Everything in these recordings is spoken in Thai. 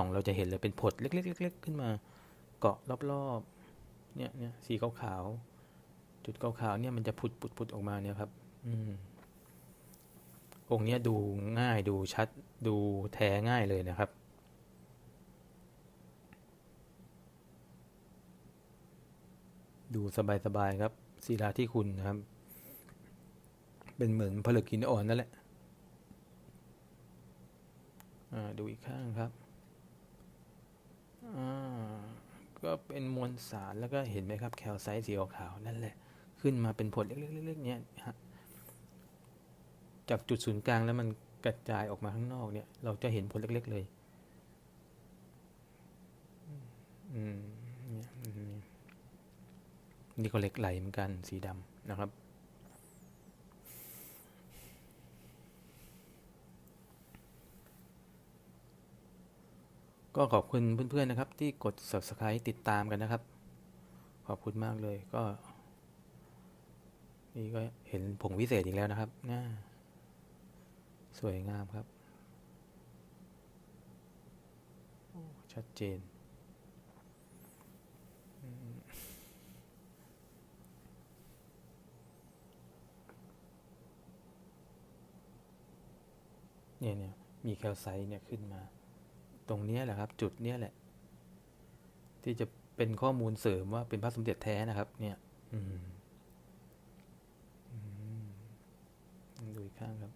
ของเราจะเห็นเลยเป็นผดเล็กๆๆขึ้นมา เกาะรอบๆ เนี่ยเนี่ยสีขาวๆ จุดขาวๆเนี่ยมันจะผุดผุดผุดออกมาเนี่ยครับ อืมองค์เนี้ยดูง่ายดูชัดดูแท้ง่ายเลยนะครับ ดูสบายๆครับศิลาที่คุณนะครับ เป็นเหมือนผลึกหินอ่อนนั่นแหละอ่าดูอีกข้างครับ ก็เป็นมวลสารแล้วก็เห็นไหมครับแคลไซต์สีขาวๆนั่นแหละ ขึ้นมาเป็นผลเล็กๆๆเนี่ยฮะจากจุดศูนย์กลางแล้วมันกระจายออกมาข้างนอกเนี่ย เราจะเห็นผลเล็ก ๆ เลยอืมนี่ยอืมนี่ก็เหล็กไหลเหมือนกันสีดำนะครับ ก็ขอบคุณเพื่อนๆนะครับ ที่กด subscribe ติดตามกันนะครับ ขอบคุณมากเลยก็ นี่ก็เห็นผงวิเศษอีกแล้วนะครับน่าสวยงามครับ ชัดเจน เนี่ยเนี่ยมีแคลไซต์เนี่ยขึ้นมา ตรงนี้แหละครับ จุดเนี้ยแหละ ที่จะเป็นข้อมูลเสริมว่าเป็นพระสมเด็จแท้นะครับ เนี่ย อืมอืมดูอีกข้างครับ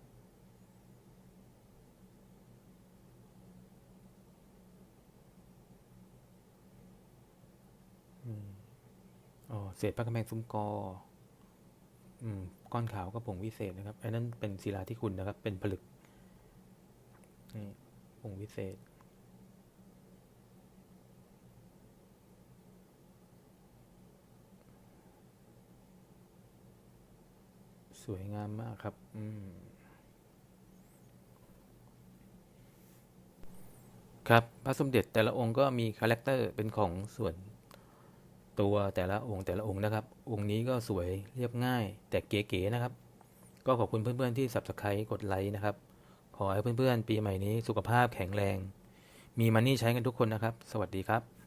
อืมอ๋อ เศษพระกำแพงซุ้มกอ อืม ก้อนขาวก็ผงวิเศษนะครับ อันนั้นเป็นศิลาที่คุณนะครับ เป็นผลึก นี่ผงวิเศษ สวยงามมากครับอืมครับพระสมเด็จแต่ละองค์ก็มีคาแรคเตอร์เป็นของส่วนตัวแต่ละองค์แต่ละองค์นะครับ องค์นี้ก็สวยเรียบง่าย แต่เก๋ๆนะครับ ก็ขอบคุณเพื่อนๆที่ subscribe กดไลค์นะครับ ขอให้เพื่อนๆ ปีใหม่นี้สุขภาพแข็งแรง มีมันนี่ใช้กันทุกคนนะครับ สวัสดีครับ